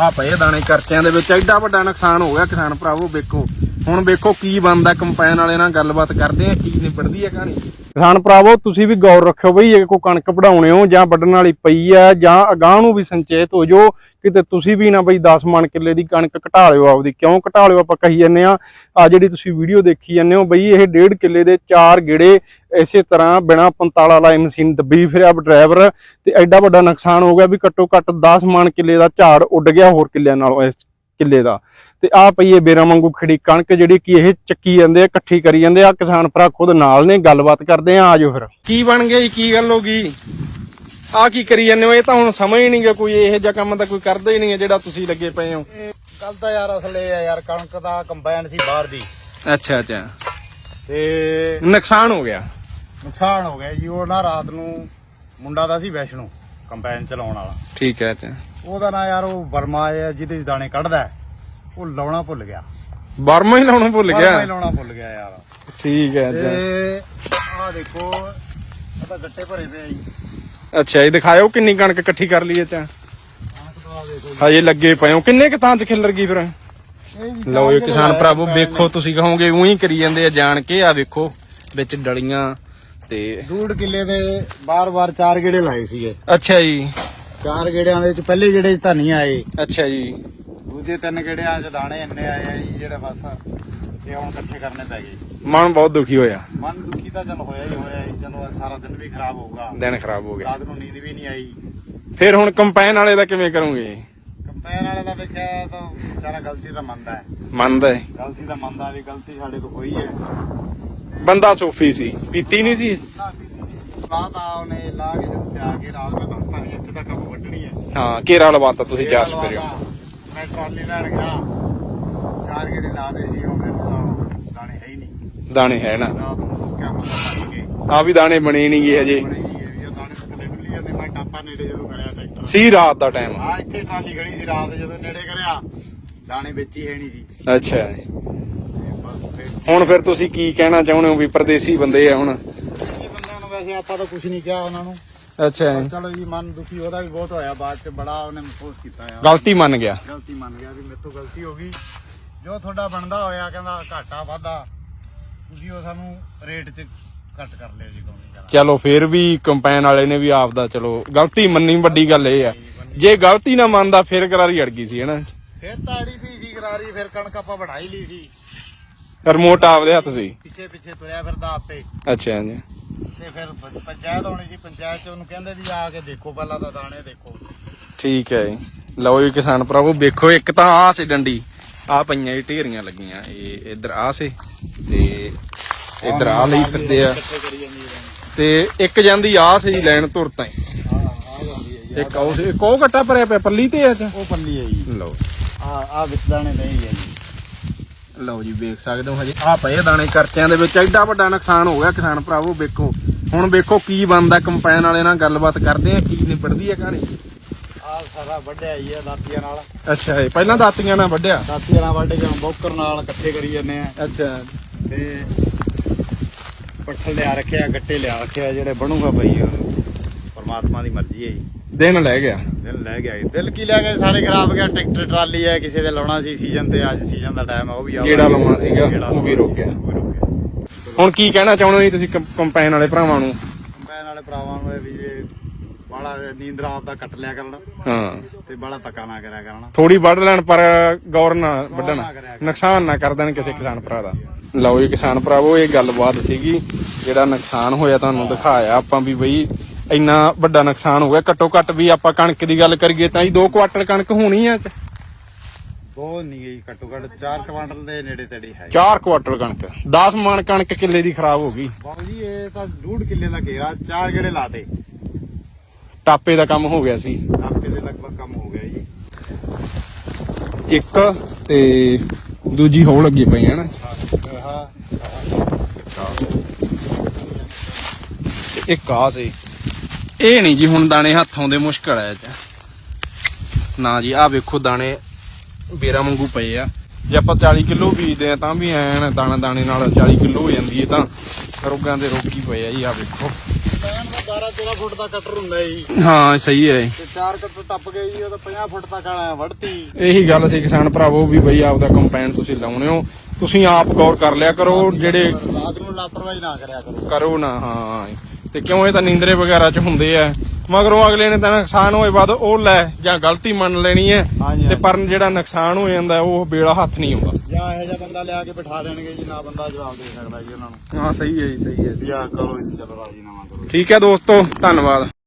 ਆ ਪਏ ਦਾਣੇ ਖਰਚਿਆਂ ਦੇ ਵਿੱਚ। ਐਡਾ ਵੱਡਾ ਨੁਕਸਾਨ ਹੋ ਗਿਆ ਕਿਸਾਨ ਭਰਾਵੋ, ਵੇਖੋ। ਹੁਣ ਵੇਖੋ ਕੀ ਬਣਦਾ ਕੰਪਾਈਨ ਵਾਲੇ ਨਾਲ ਗੱਲਬਾਤ ਕਰਦੇ ਆ, ਕੀ ਨਿਬੜਦੀ ਆ ਕਹਾਣੀ। ਕਿਸਾਨ ਭਰਾਵੋ, ਤੁਸੀਂ ਵੀ ਗੌਰ ਰੱਖਿਓ ਬਈ, ਜੇ ਕੋਈ ਕਣਕ ਵਢਾਉਣੇ ਹੋ ਜਾਂ ਵੱਢਣ ਵਾਲੀ ਪਈ ਆ ਜਾਂ ਅਗਾਂਹ ਨੂੰ ਵੀ ਸੰਚੇਤ ਹੋ ਜਾਓ, ਕਿਤੇ ਤੁਸੀਂ ਵੀ ਨਾ ਬਈ 10 ਮਣ ਕਿੱਲੇ ਦੀ ਕਣਕ ਘਟਾ ਲਿਓ ਆਪਦੀ। ਕਿਉਂ ਘਟਾ ਲਿਓ ਆਪਾਂ ਕਹੀ ਜਾਂਦੇ ਆ ਆ ਜਿਹੜੀ ਤੁਸੀਂ ਵੀਡੀਓ ਦੇਖੀ ਜਾਂਦੇ ਹੋ ਬਈ, ਇਹ ਡੇਢ ਕਿੱਲੇ ਦੇ ਚਾਰ ਗੇੜੇ ਇਸੇ ਤਰ੍ਹਾਂ ਬਿਨਾ ਪੰਤਾਲਾ ਵਾਲਾ ਮਸ਼ੀਨ ਦੱਬੀ ਫਿਰਿਆ ਡਰਾਈਵਰ ਤੇ ਐਡਾ ਵੱਡਾ ਨੁਕਸਾਨ ਹੋ ਗਿਆ ਵੀ ਘੱਟੋ ਘੱਟ 10 ਮਣ ਕਿੱਲੇ ਦਾ ਝਾੜ ਉੱਡ ਗਿਆ ਹੋਰ ਕਿੱਲਿਆਂ ਨਾਲੋਂ ਇਸ ਕਿੱਲੇ ਦਾ। ਤੇ ਆ ਪਈ ਇਹ ਬੇਰਾਂ ਵਾਂਗੂ ਖੜੀ ਕਣਕ ਜਿਹੜੀ ਕਿ ਇਹ ਚੱਕੀ ਜਾਂਦੇ ਆ ਇਕੱਠੀ ਕਰੀ ਜਾਂਦੇ ਆ। ਕਿਸਾਨ ਭਰਾ ਖੁਦ ਨਾਲ ਨੇ ਗੱਲਬਾਤ ਕਰਦੇ ਆ ਆਜੋ ਫਿਰ। ਕੀ ਬਣ ਗਿਆ ਕੀ ਗੱਲ ਹੋ ਗਈ? ਆ ਕੀ ਕਰੀ ਜਾਂਦੇ ਹੋ? ਇਹ ਤਾਂ ਹੁਣ ਸਮਝ ਹੀ ਨਹੀਂ ਗਾ ਕੋਈ ਇਹੋ ਜਿਹਾ ਕੰਮ ਤਾਂ ਕੋਈ ਕਰਦਾ ਹੀ ਨਹੀਂ ਹੈ ਜਿਹੜਾ ਤੁਸੀਂ ਲੱਗੇ ਪਏ ਹੋ। ਗੱਲ ਤਾਂ ਯਾਰ ਅਸਲ ਇਹ ਆ ਯਾਰ ਕਣਕ ਦਾ ਕੰਬਾਈਨ ਸੀ ਬਾਹਰ ਦੀ। ਅੱਛਾ ਅੱਛਾ। ਤੇ ਨੁਕਸਾਨ ਹੋ ਗਿਆ। ਨੁਕਸਾਨ ਹੋ ਗਿਆ ਜੀ ਉਹ ਨਾ ਰਾਤ ਨੂੰ ਮੁੰਡਾ ਦਾ ਸੀ ਵੈਸ਼ਨੂ ਕੰਬਾਈਨ ਚਲਾਉਣ ਵਾਲਾ। ਠੀਕ ਹੈ ਅੱਛਾ। ਉਹਦਾ ਨਾਂ ਯਾਰ ਉਹ ਵਰਮਾ ਹੈ ਜਿਹਦੇ ਦਾਣੇ ਕੱਢਦਾ ਹੈ, ਉਹ ਲਾਉਣਾ ਭੁੱਲ ਗਿਆ। ਬਰਮਾ ਹੀ ਲਾਉਣਾ ਭੁੱਲ ਗਿਆ। ਲਾਉਣਾ ਭੁੱਲ ਗਿਆ ਯਾਰ। ਠੀਕ ਹੈ ਅੱਛਾ ਤੇ ਆਹ ਦੇਖੋ ਇਹ ਤਾਂ ਗੱਟੇ ਭਰੇ ਪਏ ਆ ਜੀ। ਅੱਛਾ ਇਹ ਦਿਖਾਇਓ ਕਿੰਨੀ ਕਣਕ ਇਕੱਠੀ ਕਰ ਲਈ ਤਾਂ। ਆਹ ਦੇਖੋ ਹਜੇ ਲੱਗੇ ਪਏ ਹੋ। ਕਿੰਨੇ ਕੁ ਤਾਂ ਚ ਖਿੱਲਰ ਗਈ ਫਿਰ? ਇਹ ਜੀ ਲਓ ਇਹ ਕਿਸਾਨ ਭਰਾਵੋ ਵੇਖੋ ਤੁਸੀਂ ਕਹੋਗੇ ਉਹੀ ਕਰੀ ਜਾਂਦੇ ਆ ਜਾਣ ਕੇ। ਆ ਵੇਖੋ ਵਿੱਚ ਡਲੀਆਂ ਤੇ ਡੂਢ ਕਿੱਲੇ ਦੇ ਬਾਰ-ਬਾਰ ਚਾਰ ਗੇੜੇ ਲਾਏ ਸੀਗੇ। ਅੱਛਾ ਜੀ। ਚਾਰ ਗੇੜਿਆਂ ਦੇ ਵਿੱਚ ਪਹਿਲੇ ਗੇੜੇ 'ਚ ਧਨੀਆ ਆਏ। ਅੱਛਾ ਜੀ। ਦੂਜੇ ਤਿੰਨ ਗੇੜਿਆਂ 'ਚ ਦਾਣੇ ਇੰਨੇ ਆਏ ਆ ਜੀ ਜਿਹੜੇ ਬਸ ਇਹ ਹੁਣ ਇਕੱਠੇ ਕਰਨੇ ਪੈ ਗਏ। ਮਨ ਬਹੁਤ ਦੁਖੀ ਹੋਇਆ। ਮਨ ਦੁਖੀ ਤਾਂ ਚਲ ਹੋਇਆ ਹੀ ਹੋਇਆ ਜੀ ਚਲੋ ਅੱਜ ਸਾਰਾ ਦਿਨ ਵੀ ਖਰਾਬ ਹੋਊਗਾ। ਦਿਨ ਖਰਾਬ ਹੋ ਗਿਆ। ਰਾਤ ਨੂੰ ਨੀਂਦ ਵੀ ਨਹੀਂ ਆਈ। ਫਿਰ ਹੁਣ ਕੰਪਾਈਨ ਵਾਲੇ ਦਾ ਕਿਵੇਂ ਕਰੋਗੇ? ਕੰਪੈਨ ਵਾਲੇ ਦਾ ਵੇਖਿਆ ਤਾਂ ਵਿਚਾਰਾ ਗਲਤੀ ਤਾਂ ਮੰਨਦਾ ਹੈ। ਮੰਨਦਾ ਹੈ। ਗਲਤੀ ਤਾਂ ਮੰਨਦਾ ਵੀ ਗਲਤੀ ਸਾਡੇ ਤੋਂ ਹੋਈ ਹੈ। ਬੰਦਾ ਸੋਫੀ ਸੀ ਪੀਤੀ ਨਹੀਂ ਸੀ? ਲਾ ਤਾਂ ਉਹਨੇ ਲਾ ਕੇ ਜਦੋਂ ਪਿਆ ਕੇ ਰਾਤ ਮੈਂ ਦੱਸਦਾ ਵੀ ਇੱਥੇ ਤੱਕ ਆਪਾਂ ਵੱਢਣੀ ਹੈ। ਹਾਂ ਕੇਰਾ ਲਵਾਤਾ ਤੁਸੀਂ ਲਵਾ ਕਰਿਓ। ਤਾ। ਮੈਂ ਟਰਾਲੀ ਲੈਣ ਗਿਆ। ਚਾਰ ਗੇੜੇ ਲਾ ਦੇ ਸੀ ਉਹ ਮੈਨੂੰ ਤਾਂ ਦਾਣੇ ਹੈ ਹੀ ਨਹੀਂ। ਦਾਣੇ ਹੈ ਨਾ। ਰਾਤ ਗਏ। ਆ ਵੀ ਦਾਣੇ ਬਣੇ ਨਹੀਂ ਗਏ ਹਜੇ। ਬਣੇ ਜੀ ਇਹ ਵੀ ਉਹ ਦਾਣੇ ਥੱਲੇ ਡੁੱਲੀ ਜਾਂਦੇ ਮੈਂ ਟਾਪਾ ਨੇੜੇ ਜਦੋਂ ਕਰਿਆ ਟਰੈਕਟਰ। ਸੀ ਰਾਤ ਦਾ ਟਾਈਮ ਆ ਇੱਥੇ ਟਰਾਲੀ ਖੜੀ ਸੀ ਰਾਤ ਜਦੋਂ ਨੇੜੇ ਕਰਿਆ। ਦਾਣੇ ਵਿੱਚ ਹੀ ਹੈ ਨਹੀਂ ਸੀ। ਅੱਛਾ। ਤੇ ਬਸ ਫਿਰ ਹੁਣ ਫਿਰ ਤੁਸੀਂ ਕੀ ਕਹਿਣਾ ਚਾਹੁੰਦੇ ਹੋ ਵੀ ਪਰਦੇਸੀ ਬੰਦੇ ਆ ਹੁਣ? ਇਹ ਬੰਦਿਆਂ ਨੂੰ ਵੈਸੇ ਆਪਾਂ ਤਾਂ ਕੁਝ ਨਹੀਂ ਕਿਹਾ ਉਹਨਾਂ ਨੂੰ। ਅੱਛਾ ਪਰ ਚਲੋ ਜੀ ਮਨ ਦੁਖੀ ਉਹਦਾ ਵੀ ਬਹੁਤ ਹੋਇਆ ਬਾਅਦ ਚ ਬੜਾ ਉਹਨੇ ਮਹਿਸੂਸ ਕੀਤਾ ਆ ਗਲਤੀ ਮੰਨ ਗਿਆ। ਗਲਤੀ ਮੰਨ ਗਿਆ ਵੀ ਮੇਰੇ ਤੋਂ ਗਲਤੀ ਹੋ ਗਈ। ਜੋ ਤੁਹਾਡਾ ਬਣਦਾ ਹੋਇਆ ਕਹਿੰਦਾ ਘਾਟਾ ਵਾਧਾ ਤੁਸੀਂ ਉਹ ਸਾਨੂੰ ਰੇਟ 'ਚ ਘੱਟ ਕਰ ਲਿਓ ਜੀ ਕੋਈ ਨਹੀਂ ਚਲੋ ਫਿਰ ਵੀ ਕੰਪੈਨ ਵਾਲੇ ਨੇ ਵੀ ਆਪ ਦਾ ਚਲੋ ਗਲਤੀ ਮੰਨੀ ਵੱਡੀ ਗੱਲ ਇਹ ਆ। ਜੇ ਗਲਤੀ ਨਾ ਮੰਨਦਾ ਫਿਰ ਕਰਾਰੀ ਅੜ ਗਈ ਸੀ ਹਨਾ? ਫਿਰ ਤਾੜੀ ਵੀ ਸੀ ਕਰਾਰੀ ਫਿਰ ਕਣਕ ਆਪਾਂ ਵਢਾਈ ਲਈ ਸੀ। ਰਿਮੋਟ ਆਪਦੇ ਹੱਥ ਸੀ। ਪਿੱਛੇ ਪਿੱਛੇ ਤੁਰਿਆ ਫਿਰਦਾ ਆਪੇ। ਅੱਛਾ ਜੀ। ਤੇ ਫਿਰ ਪ- ਪੰਚਾਇਤ ਹੋਣੀ ਸੀ ਪੰਚਾਇਤ 'ਚ ਉਹਨੂੰ ਕਹਿੰਦੇ ਵੀ ਆ ਕੇ ਦੇਖੋ ਪਹਿਲਾਂ ਤਾਂ ਦਾਣੇ ਦੇਖੋ। ਠੀਕ ਹੈ ਜੀ। ਲਓ ਜੀ ਕਿਸਾਨ ਭਰਾਵੋ ਵੇਖੋ ਇੱਕ ਤਾਂ ਆਹ ਸੀ ਡੰਡੀ। ਆ ਪਈਆਂ ਇਹ ਢੇਰੀਆਂ ਲੱਗੀਆਂ। ਇਹ ਇੱਧਰ ਆ ਸੀ ਤੇ ਇੱਧਰ ਆ ਲਈ ਫਿਰਦੇ ਆ। ਇਕੱਠੇ ਕਰੀ ਜਾਂਦੀ ਹੈ ਤੇ ਇੱਕ ਜਾਂਦੀ ਆ ਸੀ ਲੈਣ ਤੁਰ ਤਾਂ ਹਾਂ ਆ ਜਾਂਦੀ ਹੈ ਜੀ ਇੱਕ ਉਹ ਸੀ ਇੱਕ ਉਹ ਘੱਟਾ ਭਰਿਆ ਪਿਆ ਪੱਲੀ ਤੇ ਆ ਚ ਉਹ ਪੱਲੀ ਹੈ ਜੀ। ਲਓ। ਆ ਆ ਵਿੱਚ ਦਾਣੇ ਨਹੀਂ ਹੈ ਜੀ। ਲਓ ਜੀ ਵੇਖ ਸਕਦੇ ਹੋ ਹਜੇ। ਆ ਪਏ ਦਾਣੇ ਕਰਚਿਆਂ ਦੇ ਵਿੱਚ। ਐਡਾ ਵੱਡਾ ਨੁਕਸਾਨ ਹੋ ਗਿਆ ਕਿਸਾਨ ਭਰਾਵੋ ਵੇਖੋ। ਹੁਣ ਵੇਖੋ ਕੀ ਬਣਦਾ ਕੰਪਾਈਨ ਵਾਲੇ ਨਾਲ ਗੱਲਬਾਤ ਕਰਦੇ ਆ ਕੀ ਨਿਬੜਦੀ ਆ ਕਹਾਣੀ। ਆ ਸਾਰਾ ਵੱਢਿਆ ਹੀ ਦਾਤੀਆਂ ਨਾਲ। ਅੱਛਾ ਇਹ ਪਹਿਲਾਂ ਦਾਤੀਆਂ ਨਾਲ ਵੱਢਿਆ? ਦਾਤੀਆਂ ਨਾਲ ਵੱਢ ਕੇ ਬੋਕਰ ਨਾਲ ਇਕੱਠੇ ਕਰੀ ਜਾਂਦੇ ਆ। ਅੱਛਾ। ਤੇ ਪੱਠਲ ਲਿਆ ਰੱਖਿਆ ਗੱਟੇ ਲਿਆ ਰੱਖਿਆ ਜਿਹੜੇ ਬਣੂਗਾ ਬਈ ਪਰਮਾਤਮਾ ਦੀ ਮਰਜ਼ੀ ਹੈ ਜੀ। ਦਿਨ ਲੈ ਗਿਆ। ਦਿਲ ਲੈ ਗਿਆ। ਦਿਲ ਕੀ ਲੈ ਗਿਆ ਸਾਰੇ ਖਰਾਬ ਗਿਆ। ਟਰੈਕਟਰ ਟਰਾਲੀ ਹੈ ਕਿਸੇ ਦੇ ਲਾਉਣਾ ਸੀ ਸੀਜ਼ਨ ਤੇ ਅੱਜ ਸੀਜ਼ਨ ਦਾ ਟਾਈਮ ਹੈ ਉਹ ਵੀ ਆਉਣਾ ਜਿਹੜਾ ਲਾਉਣਾ ਸੀਗਾ, ਉਹ ਵੀ ਰੁਕ ਗਿਆ। ਹੁਣ ਕੀ ਕਹਿਣਾ ਚਾਹੁੰਦੇ ਹੋ ਤੁਸੀਂ ਕੰਪਾਈਨ ਵਾਲੇ ਭਰਾਵਾਂ ਨੂੰ? ਕੰਬਾਈਨ ਵਾਲੇ ਭਰਾਵਾਂ ਨੂੰ ਇਹ ਵੀ ਜੇ ਬਾਲਾ ਨੀਂਦਰਾ ਆਪਦਾ ਕੱਟ ਲਿਆ ਕਰਨਾ। ਹਾਂ। ਤੇ ਬਾਲਾ ਤੱਕਾ ਨਾ ਕਰਿਆ ਕਰਨਾ। ਥੋੜੀ ਵੱਢ ਲੈਣ ਪਰ ਗੌਰ ਨਾ ਵੱਢਣ। ਨੁਕਸਾਨ ਨਾ ਕਰ ਦੇਣ ਕਿਸੇ ਕਿਸਾਨ ਭਰਾ ਦਾ। ਲਓ ਜੀ ਕਿਸਾਨ ਭਰਾਵੋ ਇਹ ਗੱਲਬਾਤ ਸੀਗੀ ਜਿਹੜਾ ਨੁਕਸਾਨ ਹੋਇਆ ਤੁਹਾਨੂੰ ਦਿਖਾਇਆ। ਆਪਾਂ ਵੀ ਬਈ ਇੰਨਾ ਵੱਡਾ ਨੁਕਸਾਨ ਹੋ ਗਿਆ। ਘੱਟੋ ਘੱਟ ਵੀ ਆਪਾਂ ਕਣਕ ਦੀ ਗੱਲ ਕਰੀਏ ਤਾਂ ਜੀ 2 ਕੁਆਟਲ ਕਣਕ ਹੋਣੀ ਆ ਬਹੁਤ ਨਹੀਂ ਗਈ ਘੱਟੋ ਘੱਟ 4 ਕੁਆਂਟਲ ਦੇ ਨੇੜੇ ਤੇੜੇ ਹੈ। 4 ਕੁਆਟਲ ਕਣਕ 10 ਮਣ ਕਣਕ ਕਿੱਲੇ ਦੀ ਖਰਾਬ ਹੋ ਗਈ। ਬਾਬੂ ਜੀ ਇਹ ਤਾਂ ਡੂਢ ਕਿੱਲੇ ਦਾ ਘੇਰਾ ਚਾਰ ਗੇੜੇ ਲਾਤੇ ਟਾਪੇ ਦਾ ਕੰਮ ਹੋ ਗਿਆ ਸੀ। ਆਪੇ ਦੇ ਲਗਭਗ ਕੰਮ ਹੋ ਗਿਆ ਜੀ। ਇੱਕ ਤੇ ਦੂਜੀ ਹੋ ਲੱਗੀ ਪਈ ਹੈ ਨਾ। ਇੱਕ ਆ ਸੀ। ਇਹ ਨਹੀਂ ਜੀ ਹੁਣ ਦਾਣੇ ਹੱਥ ਆਉਂਦੇ ਮੁਸ਼ਕਲ ਹੈ ਨਾ ਜੀ ਆ ਵੇਖੋ ਦਾਣੇ ਬੇਰਾ ਵਾਂਗੂ ਪਏ ਆ। ਜੇ ਆਪਾਂ 40 ਕਿਲੋ ਬੀਜਦੇ ਆ ਤਾਂ ਵੀ ਐਨ ਦਾਣਾ ਦਾਣੇ ਨਾਲ 40 ਕਿਲੋ ਹੋ ਜਾਂਦੀ ਹੈ ਤਾਂ ਰੋਗਾਂ ਦੇ ਰੋਗੀ ਪਏ ਆ ਜੀ ਆ ਵੇਖੋ। ਕੰਬਾਈਨ ਦਾ 12 13 ਫੁੱਟ ਦਾ ਕਟਰ ਹੁੰਦਾ ਜੀ। ਹਾਂ ਸਹੀ ਹੈ ਤੇ 4 ਕਟਰ ਟੱਪ ਗਏ ਜੀ ਉਹ ਤਾਂ 50 ਫੁੱਟ ਤੱਕ ਆਇਆ ਵੜਤੀ ਇਹੀ ਗੱਲ ਸੀ ਕਿਸਾਨ ਭਰਾਵੋ ਵੀ ਬਈ ਆਪਦਾ ਕੰਪੈਨ ਤੁਸੀਂ ਲਾਉਣੇ ਹੋ ਤੁਸੀਂ ਆਪ ਗੌਰ ਕਰ ਲਿਆ ਕਰੋ ਜਿਹੜੇ ਰਾਤ ਨੂੰ ਲਾਪਰਵਾਹੀ ਨਾ ਕਰਿਆ ਕਰੋ। ਕਰੋ ਨਾ ਹਾਂ। ਤੇ ਕਿਉਂ ਇਹ ਤਾਂ ਨੀਂਦਰੇ ਵਗੈਰਾ ਚ ਹੁੰਦੇ ਆ? ਮਗਰੋਂ ਅਗਲੇ ਨੇ ਤਾਂ ਨੁਕਸਾਨ ਹੋਏ ਬਾਅਦ ਉਹ ਲੈ ਜਾਂ ਗਲਤੀ ਮੰਨ ਲੈਣੀ ਹੈ ਹਾਂਜੀ, ਤੇ ਪਰ ਜਿਹੜਾ ਨੁਕਸਾਨ ਹੋ ਜਾਂਦਾ ਉਹ ਬੇੜਾ ਹੱਥ ਨਹੀਂ ਆਉਂਦਾ। ਜਾਂ ਇਹੋ ਜਿਹਾ ਬੰਦਾ ਲਿਆ ਕੇ ਬਿਠਾ ਦੇਣਗੇ ਜੀ ਨਾ ਬੰਦਾ ਜਵਾਬ ਦੇ ਸਕਦਾ ਜੀ ਉਹਨਾਂ ਨੂੰ। ਹਾਂ ਸਹੀ ਹੈ ਜੀ ਸਹੀ ਹੈ। ਵੀ ਆਹ ਕਰੋ ਜੀ ਚਲੋ ਰਾਜੀ ਨਾਮਾ ਕਰੋ। ਠੀਕ ਹੈ ਦੋਸਤੋ ਧੰਨਵਾਦ।